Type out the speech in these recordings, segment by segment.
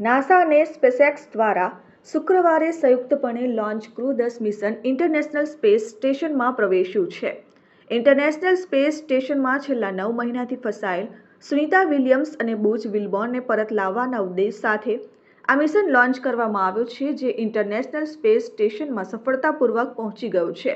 NASA અને SpaceX દ્વારા શુક્રવારે સંયુક્તપણે લોન્ચ ક્રૂ દસ મિશન ઇન્ટરનેશનલ સ્પેસ સ્ટેશનમાં પ્રવેશ્યું છે. ઇન્ટરનેશનલ સ્પેસ સ્ટેશનમાં છેલ્લા નવ મહિનાથી ફસાયેલ સુનિતા વિલિયમ્સ અને બુચ વિલબોર્નને પરત લાવવાના ઉદ્દેશ સાથે આ મિશન લોન્ચ કરવામાં આવ્યું છે, જે ઇન્ટરનેશનલ સ્પેસ સ્ટેશનમાં સફળતાપૂર્વક પહોંચી ગયું છે.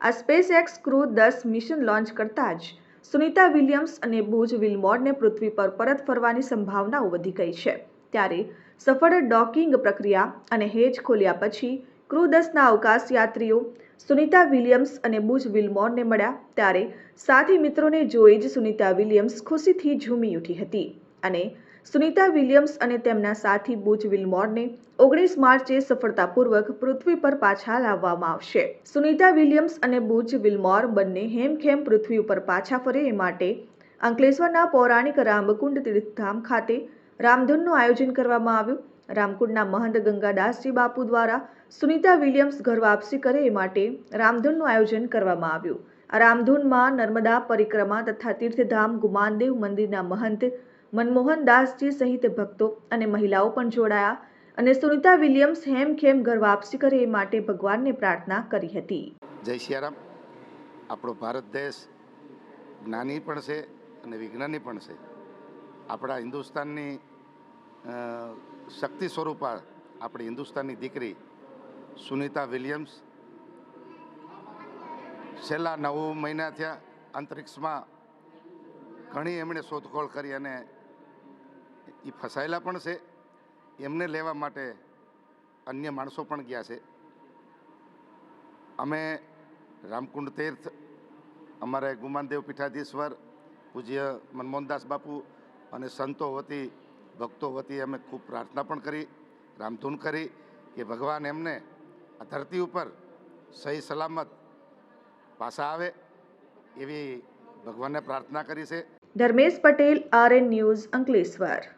આ સ્પેસ એક્સ ક્રૂ દસ મિશન લોન્ચ કરતાં જ સુનિતા વિલિયમ્સ અને બુજ વિલમોરને પૃથ્વી પર પરત ફરવાની સંભાવનાઓ વધી ગઈ છે. ત્યારે સફળ ડોકિંગ પ્રક્રિયા અને હેજ ખોલ્યા પછી ક્રૂ દસના અવકાશ યાત્રીઓ સુનિતા વિલિયમ્સ અને બુજ વિલમોરને મળ્યા. ત્યારે સાથી મિત્રોને જોઈ જ સુનિતા વિલિયમ્સ ખુશીથી ઝૂમી ઉઠી હતી અને સુનિતા વિલિયમ્સ અને તેમના સાથી બુજ વિલમોરને ઓગણીસ માર્ચે સફળતાપૂર્વક પૃથ્વી પર પાછા લાવવામાં આવશે. સુનિતા વિલિયમ્સ અને બુજ વિલમોર બંને હેમખેમ પૃથ્વી ઉપર પાછા ફરે એ માટે અંકલેશ્વરના પૌરાણિક રામકુંડ તીર્થધામ ખાતે રામધૂનનું આયોજન કરવામાં આવ્યું. રામકુંડના મહંત ગંગાદાસજી બાપુ દ્વારા સુનિતા વિલિયમ્સ ઘર વાપસી કરે એ માટે રામધૂનનું આયોજન કરવામાં આવ્યું. આ રામધૂનમાં નર્મદા પરિક્રમા તથા તીર્થધામ, ગુમાનદેવ મંદિરના મહંત મનમોહન દાસજી સહિત ભક્તો અને મહિલાઓ પણ જોડાયા અને સુનિતા વિલિયમ્સ હેમખેમ ઘર વાપસી કરે એ માટે ભગવાનને પ્રાર્થના કરી હતી. જય સિયારામ. આપણો ભારત દેશ જ્ઞાની પણ છે અને વિજ્ઞાની પણ છે. આપણા હિન્દુસ્તાનની શક્તિ સ્વરૂપા આપણી હિન્દુસ્તાનની દીકરી સુનિતા વિલિયમ્સ છેલ્લા નવ મહિના થયા અંતરિક્ષમાં ઘણી એમણે શોધખોળ કરી અને એ ફસાયેલા પણ છે. એમને લેવા માટે અન્ય માણસો પણ ગયા છે. અમે રામકુંડ તીર્થ, અમારે ગુમાનદેવ પીઠાધીશ્વર, પૂજ્ય મનમોહનદાસ બાપુ અને સંતો વતી, ભક્તો વતી અમે ખૂબ પ્રાર્થના પણ કરી, રામધૂન કરી કે ભગવાન એમને આ ધરતી ઉપર સહી સલામત પાછા આવે એવી ભગવાનને પ્રાર્થના કરી છે. Dharmesh Patel, RN news Ankleshwar.